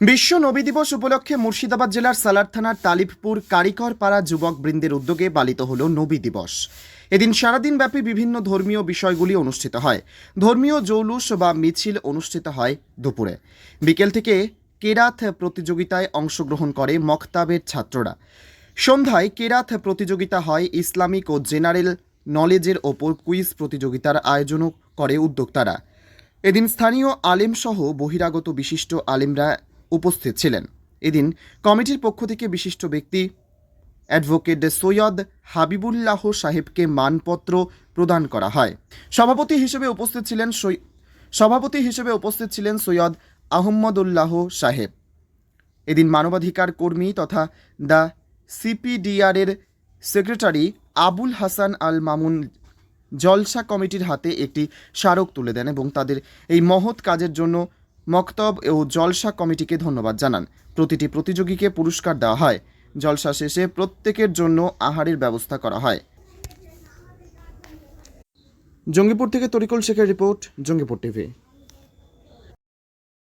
বিশ্ব নবী দিবস উপলক্ষে মুর্শিদাবাদ জেলার সালার থানার তালিবপুর কারিকর পাড়া যুবক বৃন্দের উদ্যোগে পালিত হল নবী দিবস। এদিন সারাদিন ব্যাপী বিভিন্ন ধর্মীয় বিষয়গুলি অনুষ্ঠিত হয়। ধর্মীয় জৌলুস বা মিছিল অনুষ্ঠিত হয় দুপুরে। বিকেল থেকে কেরাত প্রতিযোগিতায় অংশগ্রহণ করে মক্তাবের ছাত্ররা। সন্ধ্যায় কেরাত প্রতিযোগিতা হয় ইসলামিক ও জেনারেল নলেজের ওপর কুইজ প্রতিযোগিতার আয়োজনও করে উদ্যোক্তারা। এদিন স্থানীয় আলেমসহ বহিরাগত বিশিষ্ট আলেমরা উপস্থিত ছিলেন। এদিন কমিটির পক্ষ থেকে বিশিষ্ট ব্যক্তি অ্যাডভোকেট সৈয়দ হাবিবুল্লাহ সাহেবকে মানপত্র প্রদান করা হয়। সভাপতি হিসেবে উপস্থিত ছিলেন সভাপতি হিসেবে উপস্থিত ছিলেন সৈয়দ আহম্মদুল্লাহ সাহেব। এদিন মানবাধিকার কর্মী তথা দ্য সিপিডিআরের সেক্রেটারি আবুল হাসান আল মামুন জলসা কমিটির হাতে একটি স্মারক তুলে দেন এবং তাদের এই মহৎ কাজের জন্য মক্তব ও জলসা কমিটিকে ধন্যবাদ জানান। প্রতিটি প্রতিযোগীকে পুরস্কার দেওয়া হয়। জলসা শেষে প্রত্যেকের জন্য আহারের ব্যবস্থা করা হয়। জঙ্গিপুর থেকে তরিকুল শেখের রিপোর্ট, জঙ্গিপুর টিভি।